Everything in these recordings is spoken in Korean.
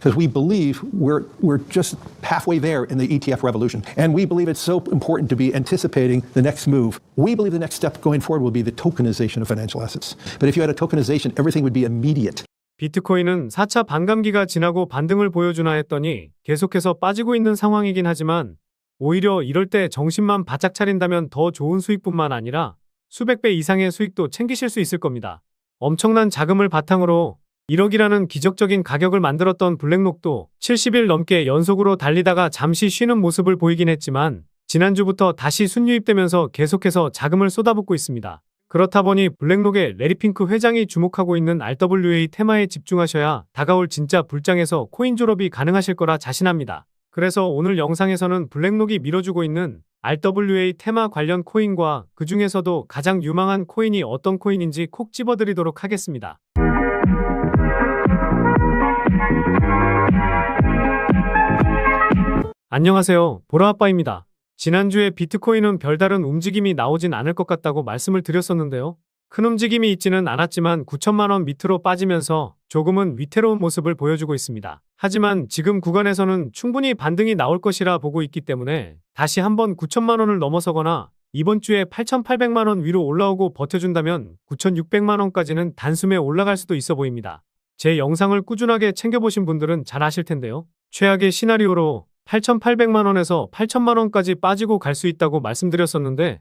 because we believe we're, we're just halfway there in the ETF revolution. And we believe it's so important to be anticipating the next move. We believe the next step going forward will be the tokenization of financial assets. But if you had a tokenization, everything would be immediate. 비트코인은 4차 반감기가 지나고 반등을 보여주나 했더니 계속해서 빠지고 있는 상황이긴 하지만 오히려 이럴 때 정신만 바짝 차린다면 더 좋은 수익뿐만 아니라 수백 배 이상의 수익도 챙기실 수 있을 겁니다. 엄청난 자금을 바탕으로 1억이라는 기적적인 가격을 만들었던 블랙록도 70일 넘게 연속으로 달리다가 잠시 쉬는 모습을 보이긴 했지만 지난주부터 다시 순유입되면서 계속해서 자금을 쏟아붓고 있습니다. 그렇다 보니 블랙록의 레리핑크 회장이 주목하고 있는 RWA 테마에 집중하셔야 다가올 진짜 불장에서 코인 졸업이 가능하실 거라 자신합니다. 그래서 오늘 영상에서는 블랙록이 밀어주고 있는 RWA 테마 관련 코인과 그 중에서도 가장 유망한 코인이 어떤 코인인지 콕 집어드리도록 하겠습니다. 안녕하세요. 보라아빠입니다. 지난주에 비트코인은 별다른 움직임이 나오진 않을 것 같다고 말씀을 드렸었는데요. 큰 움직임이 있지는 않았지만 9천만원 밑으로 빠지면서 조금은 위태로운 모습을 보여주고 있습니다. 하지만 지금 구간에서는 충분히 반등이 나올 것이라 보고 있기 때문에 다시 한번 9천만원을 넘어서거나 이번 주에 8,800만원 위로 올라오고 버텨준다면 9,600만원까지는 단숨에 올라갈 수도 있어 보입니다. 제 영상을 꾸준하게 챙겨보신 분들은 잘 아실 텐데요. 최악의 시나리오로 8,800만원에서 8천만원까지 빠지고 갈 수 있다고 말씀드렸었는데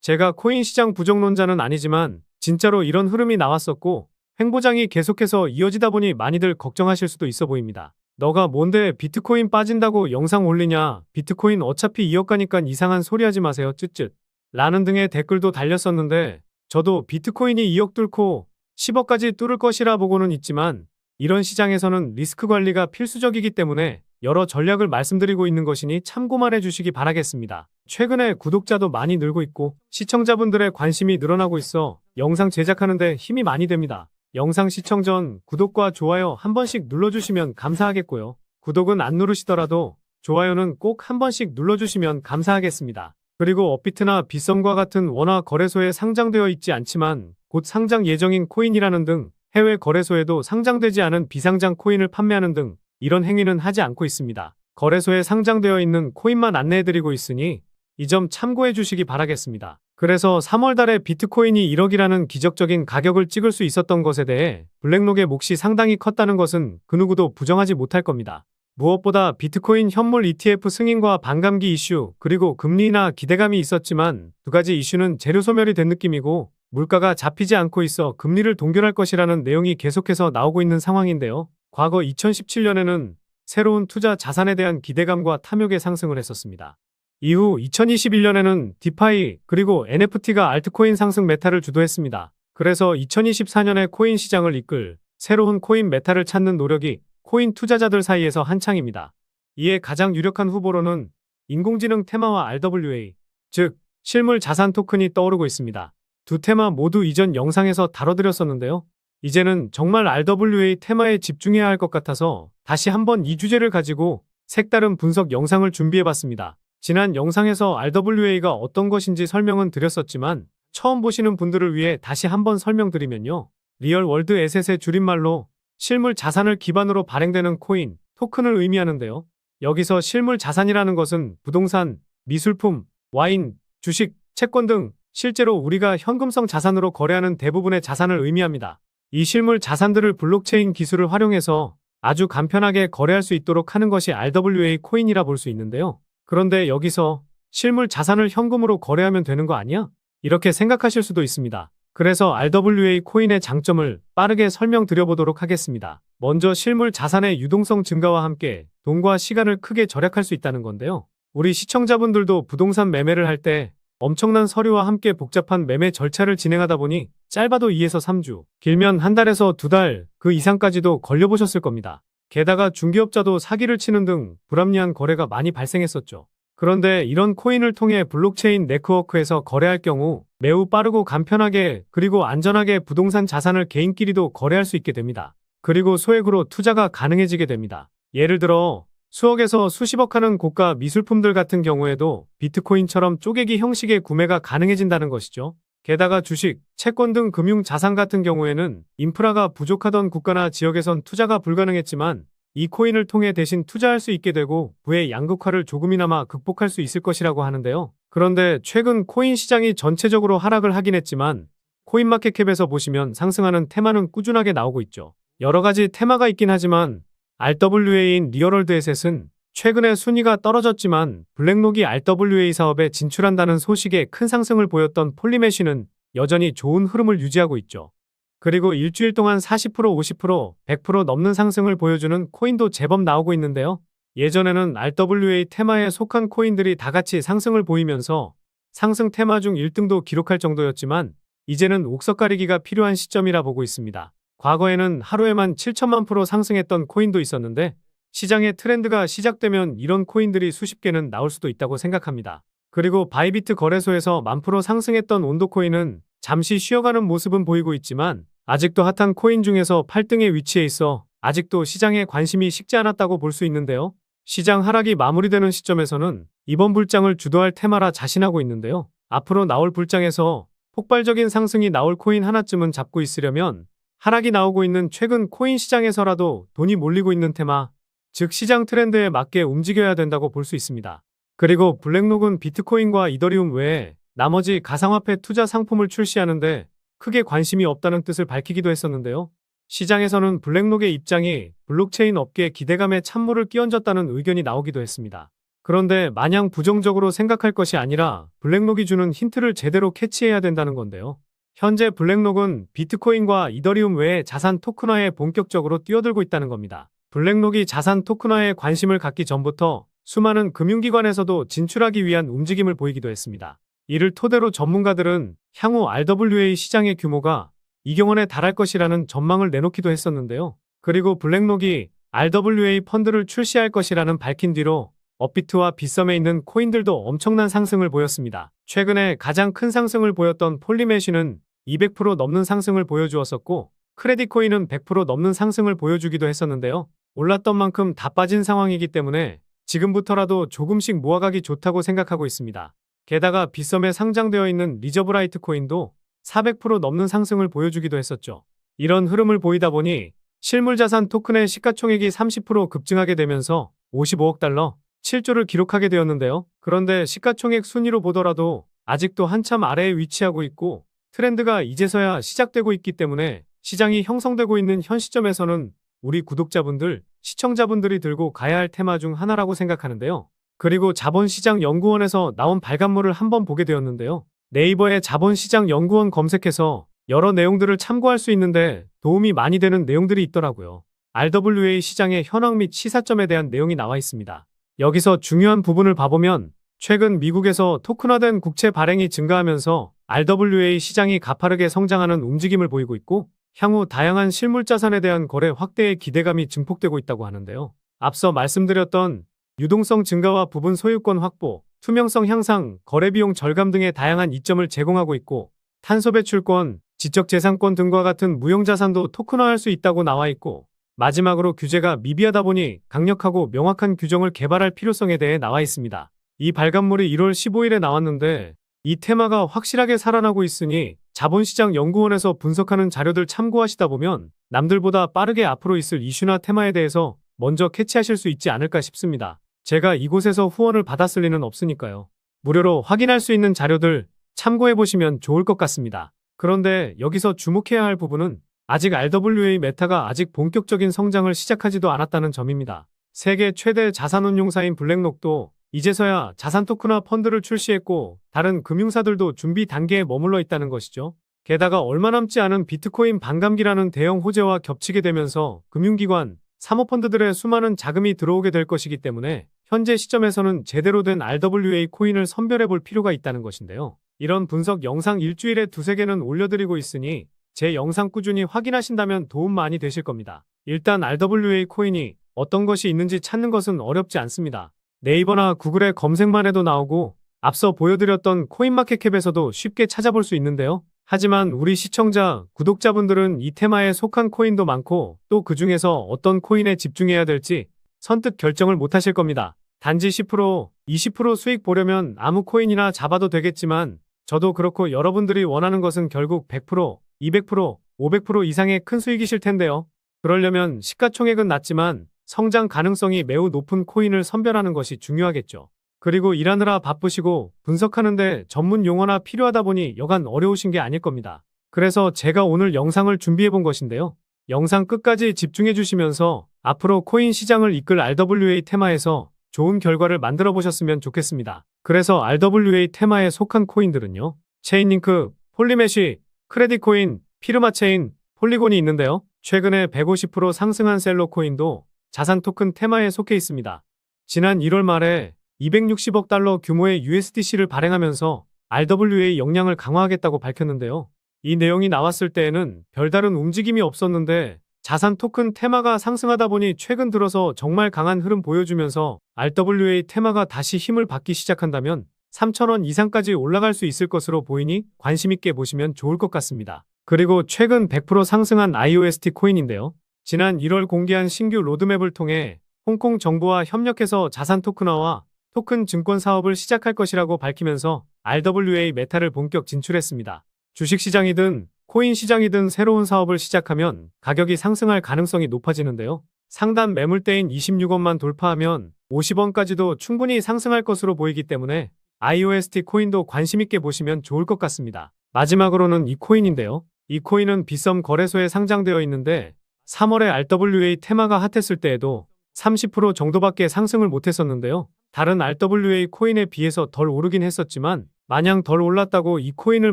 제가 코인 시장 부정론자는 아니지만 진짜로 이런 흐름이 나왔었고 횡보장이 계속해서 이어지다 보니 많이들 걱정하실 수도 있어 보입니다. 너가 뭔데 비트코인 빠진다고 영상 올리냐? 비트코인 어차피 2억 가니까 이상한 소리 하지 마세요. 쯧쯧. 라는 등의 댓글도 달렸었는데 저도 비트코인이 2억 뚫고 10억까지 뚫을 것이라 보고는 있지만 이런 시장에서는 리스크 관리가 필수적이기 때문에 여러 전략을 말씀드리고 있는 것이니 참고만 해주시기 바라겠습니다. 최근에 구독자도 많이 늘고 있고 시청자분들의 관심이 늘어나고 있어 영상 제작하는데 힘이 많이 됩니다. 영상 시청 전 구독과 좋아요 한 번씩 눌러주시면 감사하겠고요. 구독은 안 누르시더라도 좋아요는 꼭 한 번씩 눌러주시면 감사하겠습니다. 그리고 업비트나 빗썸과 같은 원화 거래소에 상장되어 있지 않지만 곧 상장 예정인 코인이라는 등 해외 거래소에도 상장되지 않은 비상장 코인을 판매하는 등 이런 행위는 하지 않고 있습니다. 거래소에 상장되어 있는 코인만 안내해드리고 있으니 이 점 참고해 주시기 바라겠습니다. 그래서 3월 달에 비트코인이 1억이라는 기적적인 가격을 찍을 수 있었던 것에 대해 블랙록의 몫이 상당히 컸다는 것은 그 누구도 부정하지 못할 겁니다. 무엇보다 비트코인 현물 ETF 승인과 반감기 이슈, 그리고 금리나 기대감이 있었지만 두 가지 이슈는 재료 소멸이 된 느낌이고 물가가 잡히지 않고 있어 금리를 동결할 것이라는 내용이 계속해서 나오고 있는 상황인데요. 과거 2017년에는 새로운 투자 자산에 대한 기대감과 탐욕의 상승을 했었습니다. 이후 2021년에는 디파이 그리고 NFT가 알트코인 상승 메타를 주도했습니다. 그래서 2024년에 코인 시장을 이끌 새로운 코인 메타를 찾는 노력이 코인 투자자들 사이에서 한창입니다. 이에 가장 유력한 후보로는 인공지능 테마와 RWA, 즉 실물 자산 토큰이 떠오르고 있습니다. 두 테마 모두 이전 영상에서 다뤄드렸었는데요. 이제는 정말 RWA 테마에 집중해야 할 것 같아서 다시 한번 이 주제를 가지고 색다른 분석 영상을 준비해봤습니다. 지난 영상에서 RWA가 어떤 것인지 설명은 드렸었지만 처음 보시는 분들을 위해 다시 한번 설명드리면요. 리얼 월드 에셋의 줄임말로 실물 자산을 기반으로 발행되는 코인, 토큰을 의미하는데요. 여기서 실물 자산이라는 것은 부동산, 미술품, 와인, 주식, 채권 등 실제로 우리가 현금성 자산으로 거래하는 대부분의 자산을 의미합니다. 이 실물 자산들을 블록체인 기술을 활용해서 아주 간편하게 거래할 수 있도록 하는 것이 RWA 코인이라 볼 수 있는데요. 그런데 여기서 실물 자산을 현금으로 거래하면 되는 거 아니야? 이렇게 생각하실 수도 있습니다. 그래서 RWA 코인의 장점을 빠르게 설명드려 보도록 하겠습니다. 먼저 실물 자산의 유동성 증가와 함께 돈과 시간을 크게 절약할 수 있다는 건데요. 우리 시청자분들도 부동산 매매를 할 때 엄청난 서류와 함께 복잡한 매매 절차를 진행하다 보니 짧아도 2에서 3주, 길면 한 달에서 두 달, 그 이상까지도 걸려보셨을 겁니다. 게다가 중개업자도 사기를 치는 등 불합리한 거래가 많이 발생했었죠. 그런데 이런 코인을 통해 블록체인 네트워크에서 거래할 경우 매우 빠르고 간편하게 그리고 안전하게 부동산 자산을 개인끼리도 거래할 수 있게 됩니다. 그리고 소액으로 투자가 가능해지게 됩니다. 예를 들어 수억에서 수십억 하는 고가 미술품들 같은 경우에도 비트코인처럼 쪼개기 형식의 구매가 가능해진다는 것이죠. 게다가 주식, 채권 등 금융 자산 같은 경우에는 인프라가 부족하던 국가나 지역에선 투자가 불가능했지만 이 코인을 통해 대신 투자할 수 있게 되고 부의 양극화를 조금이나마 극복할 수 있을 것이라고 하는데요. 그런데 최근 코인 시장이 전체적으로 하락을 하긴 했지만 코인마켓캡에서 보시면 상승하는 테마는 꾸준하게 나오고 있죠. 여러 가지 테마가 있긴 하지만 RWA인 리얼월드 에셋은 최근에 순위가 떨어졌지만 블랙록이 RWA 사업에 진출한다는 소식에 큰 상승을 보였던 폴리메쉬는 여전히 좋은 흐름을 유지하고 있죠. 그리고 일주일 동안 40%, 50%, 100% 넘는 상승을 보여주는 코인도 제법 나오고 있는데요. 예전에는 RWA 테마에 속한 코인들이 다 같이 상승을 보이면서 상승 테마 중 1등도 기록할 정도였지만 이제는 옥석 가리기가 필요한 시점이라 보고 있습니다. 과거에는 하루에만 7천만 프로 상승했던 코인도 있었는데 시장의 트렌드가 시작되면 이런 코인들이 수십 개는 나올 수도 있다고 생각합니다. 그리고 바이비트 거래소에서 만 프로 상승했던 온도 코인은 잠시 쉬어가는 모습은 보이고 있지만 아직도 핫한 코인 중에서 8등에 위치해 있어 아직도 시장에 관심이 식지 않았다고 볼 수 있는데요. 시장 하락이 마무리되는 시점에서는 이번 불장을 주도할 테마라 자신하고 있는데요. 앞으로 나올 불장에서 폭발적인 상승이 나올 코인 하나쯤은 잡고 있으려면 하락이 나오고 있는 최근 코인 시장에서라도 돈이 몰리고 있는 테마, 즉 시장 트렌드에 맞게 움직여야 된다고 볼 수 있습니다. 그리고 블랙록은 비트코인과 이더리움 외에 나머지 가상화폐 투자 상품을 출시하는데 크게 관심이 없다는 뜻을 밝히기도 했었는데요. 시장에서는 블랙록의 입장이 블록체인 업계에 기대감에 찬물을 끼얹었다는 의견이 나오기도 했습니다. 그런데 마냥 부정적으로 생각할 것이 아니라 블랙록이 주는 힌트를 제대로 캐치해야 된다는 건데요. 현재 블랙록은 비트코인과 이더리움 외에 자산 토큰화에 본격적으로 뛰어들고 있다는 겁니다. 블랙록이 자산 토큰화에 관심을 갖기 전부터 수많은 금융기관에서도 진출하기 위한 움직임을 보이기도 했습니다. 이를 토대로 전문가들은 향후 RWA 시장의 규모가 2경원에 달할 것이라는 전망을 내놓기도 했었는데요. 그리고 블랙록이 RWA 펀드를 출시할 것이라는 밝힌 뒤로 업비트와 빗썸에 있는 코인들도 엄청난 상승을 보였습니다. 최근에 가장 큰 상승을 보였던 폴리메쉬는 200% 넘는 상승을 보여주었었고 크레디코인은 100% 넘는 상승을 보여주기도 했었는데요. 올랐던 만큼 다 빠진 상황이기 때문에 지금부터라도 조금씩 모아가기 좋다고 생각하고 있습니다. 게다가 빗썸에 상장되어 있는 리저브라이트 코인도 400% 넘는 상승을 보여주기도 했었죠. 이런 흐름을 보이다 보니 실물자산 토큰의 시가총액이 30% 급증하게 되면서 55억 달러, 7조를 기록하게 되었는데요. 그런데 시가총액 순위로 보더라도 아직도 한참 아래에 위치하고 있고 트렌드가 이제서야 시작되고 있기 때문에 시장이 형성되고 있는 현 시점에서는 우리 구독자분들, 시청자분들이 들고 가야 할 테마 중 하나라고 생각하는데요. 그리고 자본시장연구원에서 나온 발간물을 한번 보게 되었는데요. 네이버에 자본시장연구원 검색해서 여러 내용들을 참고할 수 있는데 도움이 많이 되는 내용들이 있더라고요. RWA 시장의 현황 및 시사점에 대한 내용이 나와 있습니다. 여기서 중요한 부분을 봐보면 최근 미국에서 토큰화된 국채 발행이 증가하면서 RWA 시장이 가파르게 성장하는 움직임을 보이고 있고 향후 다양한 실물 자산에 대한 거래 확대의 기대감이 증폭되고 있다고 하는데요. 앞서 말씀드렸던 유동성 증가와 부분 소유권 확보, 투명성 향상, 거래 비용 절감 등의 다양한 이점을 제공하고 있고 탄소 배출권, 지적재산권 등과 같은 무형자산도 토큰화할 수 있다고 나와 있고 마지막으로 규제가 미비하다 보니 강력하고 명확한 규정을 개발할 필요성에 대해 나와 있습니다. 이 발간물이 1월 15일에 나왔는데 이 테마가 확실하게 살아나고 있으니 자본시장 연구원에서 분석하는 자료들 참고하시다 보면 남들보다 빠르게 앞으로 있을 이슈나 테마에 대해서 먼저 캐치하실 수 있지 않을까 싶습니다. 제가 이곳에서 후원을 받았을 리는 없으니까요. 무료로 확인할 수 있는 자료들 참고해 보시면 좋을 것 같습니다. 그런데 여기서 주목해야 할 부분은 아직 RWA 메타가 아직 본격적인 성장을 시작하지도 않았다는 점입니다. 세계 최대 자산운용사인 블랙록도 이제서야 자산 토큰화 펀드를 출시했고 다른 금융사들도 준비 단계에 머물러 있다는 것이죠. 게다가 얼마 남지 않은 비트코인 반감기라는 대형 호재와 겹치게 되면서 금융기관, 사모펀드들의 수많은 자금이 들어오게 될 것이기 때문에 현재 시점에서는 제대로 된 RWA 코인을 선별해 볼 필요가 있다는 것인데요. 이런 분석 영상 일주일에 두세 개는 올려드리고 있으니 제 영상 꾸준히 확인하신다면 도움 많이 되실 겁니다. 일단 RWA 코인이 어떤 것이 있는지 찾는 것은 어렵지 않습니다. 네이버나 구글에 검색만 해도 나오고 앞서 보여드렸던 코인마켓캡에서도 쉽게 찾아볼 수 있는데요. 하지만 우리 시청자, 구독자분들은 이 테마에 속한 코인도 많고 또 그 중에서 어떤 코인에 집중해야 될지 선뜻 결정을 못 하실 겁니다. 단지 10%, 20% 수익 보려면 아무 코인이나 잡아도 되겠지만 저도 그렇고 여러분들이 원하는 것은 결국 100%, 200%, 500% 이상의 큰 수익이실 텐데요. 그러려면 시가총액은 낮지만 성장 가능성이 매우 높은 코인을 선별하는 것이 중요하겠죠. 그리고 일하느라 바쁘시고 분석하는데 전문 용어나 필요하다 보니 여간 어려우신 게 아닐 겁니다. 그래서 제가 오늘 영상을 준비해 본 것인데요. 영상 끝까지 집중해 주시면서 앞으로 코인 시장을 이끌 RWA 테마에서 좋은 결과를 만들어 보셨으면 좋겠습니다. 그래서 RWA 테마에 속한 코인들은요. 체인링크, 폴리메쉬, 크레딧 코인, 피르마 체인, 폴리곤이 있는데요. 최근에 150% 상승한 셀러 코인도 자산 토큰 테마에 속해 있습니다. 지난 1월 말에 260억 달러 규모의 USDC를 발행하면서 RWA 역량을 강화하겠다고 밝혔는데요. 이 내용이 나왔을 때에는 별다른 움직임이 없었는데 자산 토큰 테마가 상승하다 보니 최근 들어서 정말 강한 흐름 보여주면서 RWA 테마가 다시 힘을 받기 시작한다면 3,000원 이상까지 올라갈 수 있을 것으로 보이니 관심있게 보시면 좋을 것 같습니다. 그리고 최근 100% 상승한 IOST 코인인데요. 지난 1월 공개한 신규 로드맵을 통해 홍콩 정부와 협력해서 자산 토큰화와 토큰 증권 사업을 시작할 것이라고 밝히면서 RWA 메타를 본격 진출했습니다. 주식시장이든 코인 시장이든 새로운 사업을 시작하면 가격이 상승할 가능성이 높아지는데요. 상단 매물대인 26원만 돌파하면 50원까지도 충분히 상승할 것으로 보이기 때문에 IOST 코인도 관심있게 보시면 좋을 것 같습니다. 마지막으로는 이 코인인데요. 이 코인은 비썸 거래소에 상장되어 있는데 3월에 RWA 테마가 핫했을 때에도 30% 정도밖에 상승을 못했었는데요. 다른 RWA 코인에 비해서 덜 오르긴 했었지만 마냥 덜 올랐다고 이 코인을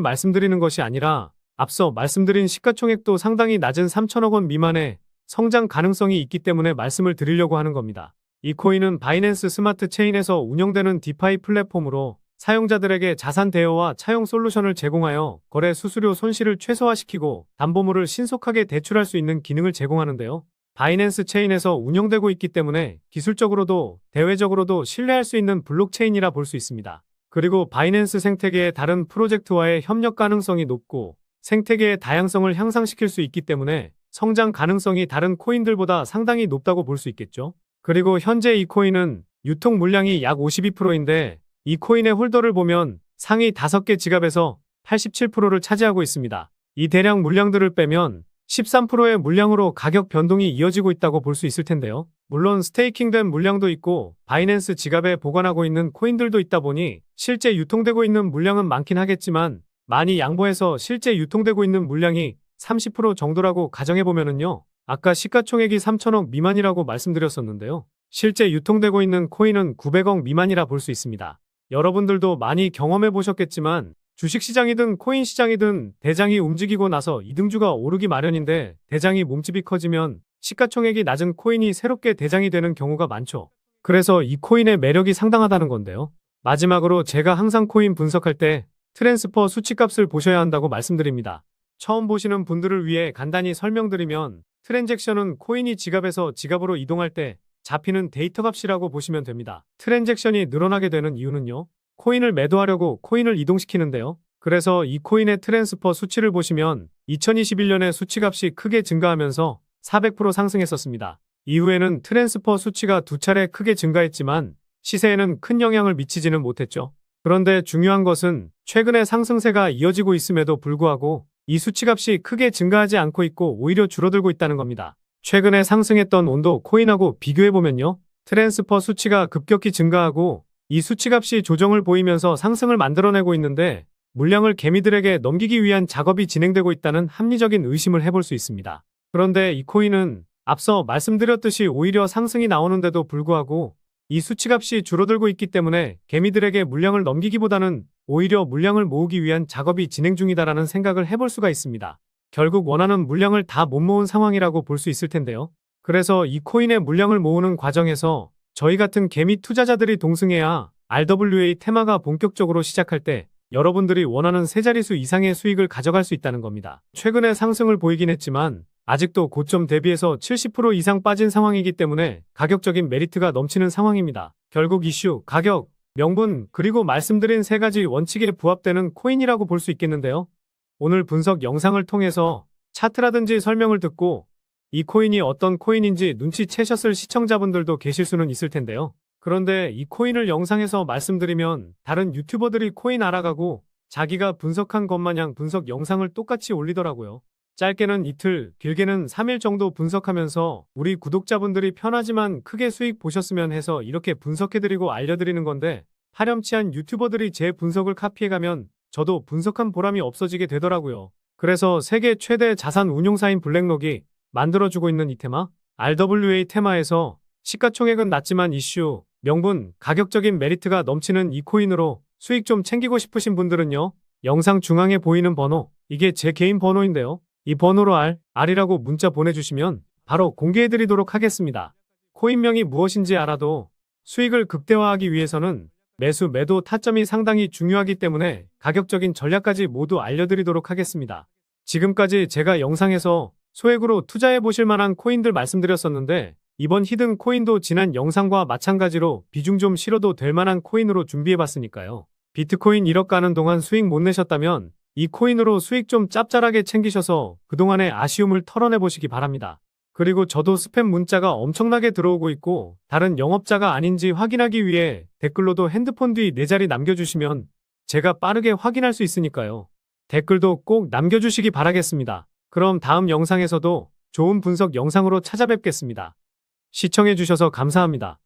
말씀드리는 것이 아니라 앞서 말씀드린 시가총액도 상당히 낮은 3천억 원 미만의 성장 가능성이 있기 때문에 말씀을 드리려고 하는 겁니다. 이 코인은 바이낸스 스마트 체인에서 운영되는 디파이 플랫폼으로 사용자들에게 자산 대여와 차용 솔루션을 제공하여 거래 수수료 손실을 최소화시키고 담보물을 신속하게 대출할 수 있는 기능을 제공하는데요. 바이낸스 체인에서 운영되고 있기 때문에 기술적으로도 대외적으로도 신뢰할 수 있는 블록체인이라 볼 수 있습니다. 그리고 바이낸스 생태계의 다른 프로젝트와의 협력 가능성이 높고 생태계의 다양성을 향상시킬 수 있기 때문에 성장 가능성이 다른 코인들보다 상당히 높다고 볼 수 있겠죠. 그리고 현재 이 코인은 유통 물량이 약 52%인데 이 코인의 홀더를 보면 상위 5개 지갑에서 87%를 차지하고 있습니다. 이 대량 물량들을 빼면 13%의 물량으로 가격 변동이 이어지고 있다고 볼 수 있을 텐데요. 물론 스테이킹된 물량도 있고 바이낸스 지갑에 보관하고 있는 코인들도 있다 보니 실제 유통되고 있는 물량은 많긴 하겠지만 많이 양보해서 실제 유통되고 있는 물량이 30% 정도라고 가정해보면은요. 아까 시가총액이 3천억 미만이라고 말씀드렸었는데요. 실제 유통되고 있는 코인은 900억 미만이라 볼 수 있습니다. 여러분들도 많이 경험해 보셨겠지만 주식시장이든 코인 시장이든 대장이 움직이고 나서 이등주가 오르기 마련인데 대장이 몸집이 커지면 시가총액이 낮은 코인이 새롭게 대장이 되는 경우가 많죠. 그래서 이 코인의 매력이 상당하다는 건데요. 마지막으로 제가 항상 코인 분석할 때 트랜스퍼 수치값을 보셔야 한다고 말씀드립니다. 처음 보시는 분들을 위해 간단히 설명드리면 트랜잭션은 코인이 지갑에서 지갑으로 이동할 때 잡히는 데이터 값이라고 보시면 됩니다. 트랜잭션이 늘어나게 되는 이유는요. 코인을 매도하려고 코인을 이동시키는데요. 그래서 이 코인의 트랜스퍼 수치를 보시면 2021년에 수치값이 크게 증가하면서 400% 상승했었습니다. 이후에는 트랜스퍼 수치가 두 차례 크게 증가했지만 시세에는 큰 영향을 미치지는 못했죠. 그런데 중요한 것은 최근에 상승세가 이어지고 있음에도 불구하고 이 수치값이 크게 증가하지 않고 있고 오히려 줄어들고 있다는 겁니다. 최근에 상승했던 온도 코인하고 비교해보면요. 트랜스퍼 수치가 급격히 증가하고 이 수치값이 조정을 보이면서 상승을 만들어내고 있는데 물량을 개미들에게 넘기기 위한 작업이 진행되고 있다는 합리적인 의심을 해볼 수 있습니다. 그런데 이 코인은 앞서 말씀드렸듯이 오히려 상승이 나오는데도 불구하고 이 수치값이 줄어들고 있기 때문에 개미들에게 물량을 넘기기보다는 오히려 물량을 모으기 위한 작업이 진행 중이다라는 생각을 해볼 수가 있습니다. 결국 원하는 물량을 다 못 모은 상황이라고 볼 수 있을 텐데요. 그래서 이 코인의 물량을 모으는 과정에서 저희 같은 개미 투자자들이 동승해야 RWA 테마가 본격적으로 시작할 때 여러분들이 원하는 세 자릿수 이상의 수익을 가져갈 수 있다는 겁니다. 최근에 상승을 보이긴 했지만 아직도 고점 대비해서 70% 이상 빠진 상황이기 때문에 가격적인 메리트가 넘치는 상황입니다. 결국 이슈, 가격, 명분, 그리고 말씀드린 세 가지 원칙에 부합되는 코인이라고 볼 수 있겠는데요. 오늘 분석 영상을 통해서 차트라든지 설명을 듣고 이 코인이 어떤 코인인지 눈치채셨을 시청자분들도 계실 수는 있을 텐데요. 그런데 이 코인을 영상에서 말씀드리면 다른 유튜버들이 코인 알아가고 자기가 분석한 것 마냥 분석 영상을 똑같이 올리더라고요. 짧게는 이틀, 길게는 3일 정도 분석하면서 우리 구독자분들이 편하지만 크게 수익 보셨으면 해서 이렇게 분석해드리고 알려드리는 건데 파렴치한 유튜버들이 제 분석을 카피해가면 저도 분석한 보람이 없어지게 되더라고요. 그래서 세계 최대 자산 운용사인 블랙록이 만들어주고 있는 이 테마, RWA 테마에서 시가총액은 낮지만 이슈, 명분, 가격적인 메리트가 넘치는 이 코인으로 수익 좀 챙기고 싶으신 분들은요. 영상 중앙에 보이는 번호, 이게 제 개인 번호인데요. 이 번호로 R, R이라고 문자 보내주시면 바로 공개해드리도록 하겠습니다. 코인명이 무엇인지 알아도 수익을 극대화하기 위해서는 매수, 매도 타점이 상당히 중요하기 때문에 가격적인 전략까지 모두 알려드리도록 하겠습니다. 지금까지 제가 영상에서 소액으로 투자해 보실 만한 코인들 말씀드렸었는데 이번 히든 코인도 지난 영상과 마찬가지로 비중 좀 실어도 될 만한 코인으로 준비해 봤으니까요. 비트코인 1억 가는 동안 수익 못 내셨다면 이 코인으로 수익 좀 짭짤하게 챙기셔서 그동안의 아쉬움을 털어내 보시기 바랍니다. 그리고 저도 스팸 문자가 엄청나게 들어오고 있고 다른 영업자가 아닌지 확인하기 위해 댓글로도 핸드폰 뒤 네 자리 남겨주시면 제가 빠르게 확인할 수 있으니까요. 댓글도 꼭 남겨주시기 바라겠습니다. 그럼 다음 영상에서도 좋은 분석 영상으로 찾아뵙겠습니다. 시청해주셔서 감사합니다.